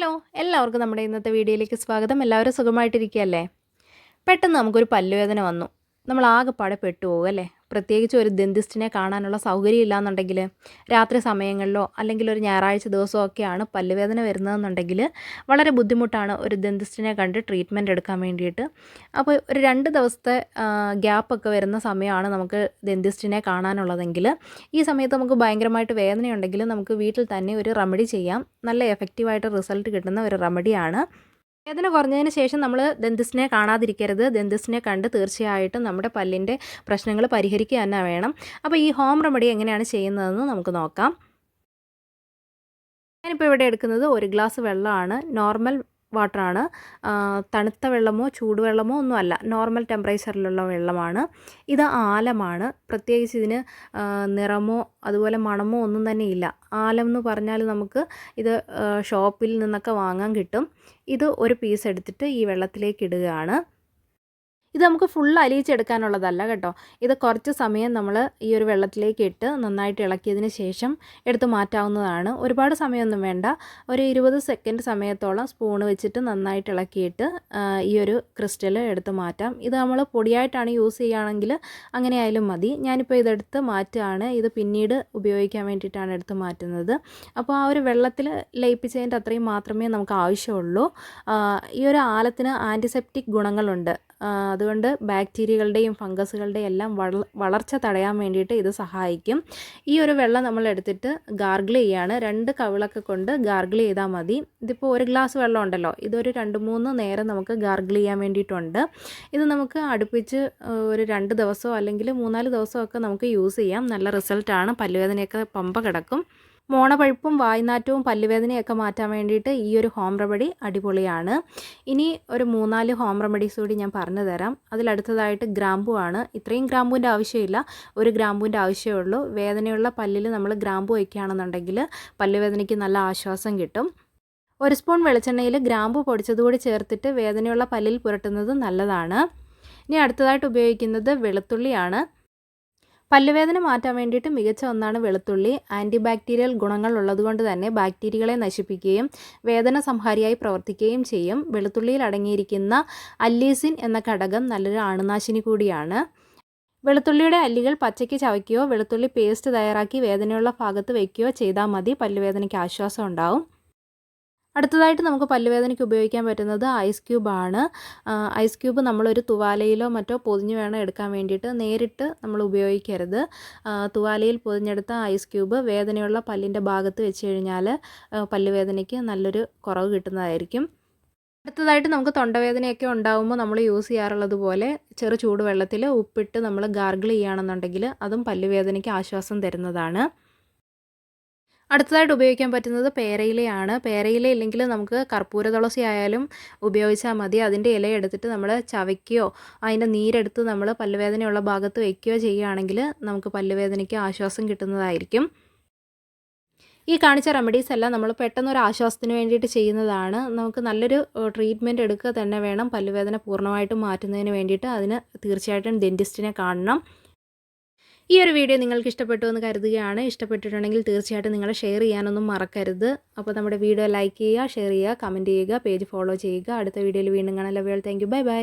Hello എല്ലാവർക്കും നമ്മുടെ ഇന്നത്തെ വീഡിയോയിലേക്ക് സ്വാഗതം. എല്ലാവരും സുഖമായിട്ടിരിക്കുകയല്ലേ? പെട്ടെന്ന് നമുക്കൊരു പല്ലുവേദന വന്നു. നമ്മൾ ആകെപ്പാടെ പെട്ടുപോകും അല്ലേ പ്രത്യേകിച്ച് ഒരു ദന്തിസ്റ്റിനെ കാണാനുള്ള സൗകര്യം ഇല്ലാന്നുണ്ടെങ്കിൽ രാത്രി സമയങ്ങളിലോ അല്ലെങ്കിൽ ഒരു ഞായറാഴ്ച ദിവസമോ ഒക്കെയാണ് പല്ലുവേദന വരുന്നതെന്നുണ്ടെങ്കിൽ വളരെ ബുദ്ധിമുട്ടാണ് ഒരു ദന്തിസ്റ്റിനെ കണ്ട് ട്രീറ്റ്മെന്റ് എടുക്കാൻ വേണ്ടിയിട്ട്. അപ്പോൾ ഒരു രണ്ട് ദിവസത്തെ ഗ്യാപ്പൊക്കെ വരുന്ന സമയമാണ് നമുക്ക് ദന്തിസ്റ്റിനെ കാണാനുള്ളതെങ്കിൽ ഈ സമയത്ത് നമുക്ക് ഭയങ്കരമായിട്ട് വേദനയുണ്ടെങ്കിൽ നമുക്ക് വീട്ടിൽ തന്നെ ഒരു റെമഡി ചെയ്യാം. നല്ല എഫക്റ്റീവായിട്ട് റിസൾട്ട് കിട്ടുന്ന ഒരു റെമഡിയാണ് വേദന കുറഞ്ഞതിന് ശേഷം നമ്മൾ ദന്തിസ്റ്റിനെ കാണാതിരിക്കരുത്. ദന്തിസ്റ്റിനെ കണ്ട് തീർച്ചയായിട്ടും നമ്മുടെ പല്ലിന്റെ പ്രശ്നങ്ങൾ പരിഹരിക്കുക തന്നെ വേണം. അപ്പോൾ ഈ ഹോം റെമഡി എങ്ങനെയാണ് ചെയ്യുന്നതെന്ന് നമുക്ക് നോക്കാം. ഞാനിപ്പോൾ ഇവിടെ എടുക്കുന്നത് ഒരു ഗ്ലാസ് വെള്ളമാണ്. നോർമൽ വാട്ടറാണ്. തണുത്ത വെള്ളമോ ചൂടുവെള്ളമോ ഒന്നുമല്ല നോർമൽ ടെമ്പറേച്ചറിലുള്ള വെള്ളമാണ്. ഇത് ആലമാണ്. പ്രത്യേകിച്ച് ഇതിന് നിറമോ അതുപോലെ മണമോ ഒന്നും തന്നെ ഇല്ല. ആലം എന്ന് പറഞ്ഞാൽ നമുക്ക് ഇത് ഷോപ്പിൽ നിന്നൊക്കെ വാങ്ങാൻ കിട്ടും. ഇത് ഒരു പീസ് എടുത്തിട്ട് ഈ വെള്ളത്തിലേക്ക് ഇടുകയാണ്. ഇത് നമുക്ക് ഫുൾ അലിയിച്ചെടുക്കാനുള്ളതല്ല കേട്ടോ. ഇത് കുറച്ച് സമയം നമ്മൾ ഈ ഒരു വെള്ളത്തിലേക്ക് ഇട്ട് നന്നായിട്ട് ഇളക്കിയതിന് ശേഷം എടുത്ത് മാറ്റാവുന്നതാണ്. ഒരുപാട് സമയമൊന്നും വേണ്ട. ഒരു ഇരുപത് സെക്കൻഡ് സമയത്തോളം സ്പൂൺ വെച്ചിട്ട് നന്നായിട്ട് ഇളക്കിയിട്ട് ഈ ഒരു ക്രിസ്റ്റൽ എടുത്ത് മാറ്റാം. ഇത് നമ്മൾ പൊടിയായിട്ടാണ് യൂസ് ചെയ്യുകയാണെങ്കിൽ അങ്ങനെ ആയാലും മതി. ഞാനിപ്പോൾ ഇതെടുത്ത് മാറ്റുകയാണ് ഇത് പിന്നീട് ഉപയോഗിക്കാൻ വേണ്ടിയിട്ടാണ് എടുത്ത് മാറ്റുന്നത്. അപ്പോൾ ആ ഒരു വെള്ളത്തിൽ ലയിപ്പിച്ചതിന്റെ അത്രയും മാത്രമേ നമുക്ക് ആവശ്യമുള്ളൂ. ഈ ഒരു ആലത്തിന് ആന്റിസെപ്റ്റിക് ഗുണങ്ങളുണ്ട്. അതുകൊണ്ട് ബാക്ടീരിയകളുടെയും ഫംഗസുകളുടെയും എല്ലാം വളർച്ച തടയാൻ വേണ്ടിയിട്ട് ഇത് സഹായിക്കും. ഈ ഒരു വെള്ളം നമ്മൾ എടുത്തിട്ട് ഗാർഗിൾ ചെയ്യാണ്. രണ്ട് കവിളൊക്കെ കൊണ്ട് ഗാർഗിൾ ചെയ്താൽ മതി. ഇതിപ്പോൾ ഒരു ഗ്ലാസ് വെള്ളം ഉണ്ടല്ലോ. ഇതൊരു രണ്ട് മൂന്ന് നേരം നമുക്ക് ഗാർഗിൾ ചെയ്യാൻ വേണ്ടിയിട്ടുണ്ട്. ഇത് നമുക്ക് അടുപ്പിച്ച് ഒരു രണ്ട് ദിവസമോ അല്ലെങ്കിൽ മൂന്നാൽ ദിവസമൊക്കെ നമുക്ക് യൂസ് ചെയ്യാം. നല്ല റിസൾട്ടാണ്. പല്ലുവേദനയൊക്കെ പമ്പ കിടക്കും. മോണപഴുപ്പും വായ്നാറ്റവും പല്ലുവേദനയൊക്കെ മാറ്റാൻ വേണ്ടിയിട്ട് ഈ ഒരു ഹോം റെമഡി അടിപൊളിയാണ്. ഇനി ഒരു മൂന്നാൽ ഹോം റെമഡീസ് കൂടി ഞാൻ പറഞ്ഞു തരാം. അതിലടുത്തതായിട്ട് ഗ്രാമ്പു ആണ്. ഇത്രയും ഗ്രാമ്പുവിന്റെ ആവശ്യമില്ല. ഒരു ഗ്രാമ്പുവിന്റെ ആവശ്യമേ ഉള്ളൂ. വേദനയുള്ള പല്ലിൽ നമ്മൾ ഗ്രാമ്പു വയ്ക്കുകയാണെന്നുണ്ടെങ്കിൽ പല്ലുവേദനയ്ക്ക് നല്ല ആശ്വാസം കിട്ടും. ഒരു സ്പൂൺ വെളിച്ചെണ്ണയിൽ ഗ്രാമ്പു പൊടിച്ചതുകൂടി ചേർത്തിട്ട് വേദനയുള്ള പല്ലിൽ പുരട്ടുന്നത് നല്ലതാണ്. ഇനി അടുത്തതായിട്ട് ഉപയോഗിക്കുന്നത് വെളുത്തുള്ളിയാണ്. പല്ലുവേദന മാറ്റാൻ വേണ്ടിയിട്ട് മികച്ച ഒന്നാണ് വെളുത്തുള്ളി. ആന്റി ബാക്ടീരിയൽ ഗുണങ്ങൾ ഉള്ളതുകൊണ്ട് തന്നെ ബാക്ടീരിയകളെ നശിപ്പിക്കുകയും വേദന സംഹാരിയായി പ്രവർത്തിക്കുകയും ചെയ്യും. വെളുത്തുള്ളിയിൽ അടങ്ങിയിരിക്കുന്ന അല്ലീസിൻ എന്ന ഘടകം നല്ലൊരു ആണുനാശിനി കൂടിയാണ്. വെളുത്തുള്ളിയുടെ അല്ലികൾ പച്ചയ്ക്ക് ചവയ്ക്കുകയോ വെളുത്തുള്ളി പേസ്റ്റ് തയ്യാറാക്കി വേദനയുള്ള ഭാഗത്ത് വയ്ക്കുകയോ ചെയ്താൽ മതി. പല്ലുവേദനയ്ക്ക് ആശ്വാസം ഉണ്ടാവും. അടുത്തതായിട്ട് നമുക്ക് പല്ലുവേദനയ്ക്ക് ഉപയോഗിക്കാൻ പറ്റുന്നത് ഐസ് ക്യൂബാണ്. ഐസ് ക്യൂബ് നമ്മളൊരു തുവാലയിലോ മറ്റോ പൊതിഞ്ഞ് വേണം എടുക്കാൻ വേണ്ടിയിട്ട് നേരിട്ട് നമ്മൾ ഉപയോഗിക്കരുത്. തുവാലയിൽ പൊതിഞ്ഞെടുത്ത ഐസ് ക്യൂബ് വേദനയുള്ള പല്ലിന്റെ ഭാഗത്ത് വെച്ച് കഴിഞ്ഞാൽ പല്ലുവേദനയ്ക്ക് നല്ലൊരു കുറവ് കിട്ടുന്നതായിരിക്കും. അടുത്തതായിട്ട് നമുക്ക് തൊണ്ടവേദനയൊക്കെ ഉണ്ടാകുമ്പോൾ നമ്മൾ യൂസ് ചെയ്യാറുള്ളത് പോലെ ചെറു ചൂടുവെള്ളത്തിൽ ഉപ്പിട്ട് നമ്മൾ ഗാർഗിൾ ചെയ്യുകയാണെന്നുണ്ടെങ്കിൽ അതും പല്ലുവേദനയ്ക്ക് ആശ്വാസം തരുന്നതാണ്. അടുത്തതായിട്ട് ഉപയോഗിക്കാൻ പറ്റുന്നത് പേരയിലയാണ്. പേരയില ഇല്ലെങ്കിൽ നമുക്ക് കർപ്പൂര തുളസി ആയാലും ഉപയോഗിച്ചാൽ മതി. അതിന്റെ ഇല എടുത്തിട്ട് നമ്മൾ ചവയ്ക്കുകയോ അതിന്റെ നീരെടുത്ത് നമ്മൾ പല്ലുവേദനയുള്ള ഭാഗത്ത് വയ്ക്കുകയോ ചെയ്യുകയാണെങ്കിൽ നമുക്ക് പല്ലുവേദനയ്ക്ക് ആശ്വാസം കിട്ടുന്നതായിരിക്കും. ഈ കാണിച്ച റെമഡീസ് എല്ലാം നമ്മൾ പെട്ടെന്ന് ഒരു ആശ്വാസത്തിന് വേണ്ടിയിട്ട് ചെയ്യുന്നതാണ്. നമുക്ക് നല്ലൊരു ട്രീറ്റ്മെന്റ് എടുക്കുക തന്നെ വേണം. പല്ലുവേദന പൂർണമായിട്ടും മാറ്റുന്നതിന് വേണ്ടിയിട്ട് അതിന് തീർച്ചയായിട്ടും ഡെന്റിസ്റ്റിനെ കാണണം. ഈ ഒരു വീഡിയോ നിങ്ങൾക്ക് ഇഷ്ടപ്പെട്ടു എന്ന് കരുതുകയാണ്. ഇഷ്ടപ്പെട്ടിട്ടുണ്ടെങ്കിൽ തീർച്ചയായിട്ടും നിങ്ങൾ ഷെയർ ചെയ്യാനൊന്നും മറക്കരുത്. അപ്പോൾ നമ്മുടെ വീഡിയോ ലൈക്ക് ചെയ്യുക ഷെയർ ചെയ്യുക കമന്റ് ചെയ്യുക പേജ് ഫോളോ ചെയ്യുക. അടുത്ത വീഡിയോയിൽ വീണ്ടും കാണാൻ ലഭ്യമാണ് താങ്ക് യു ബൈ ബൈ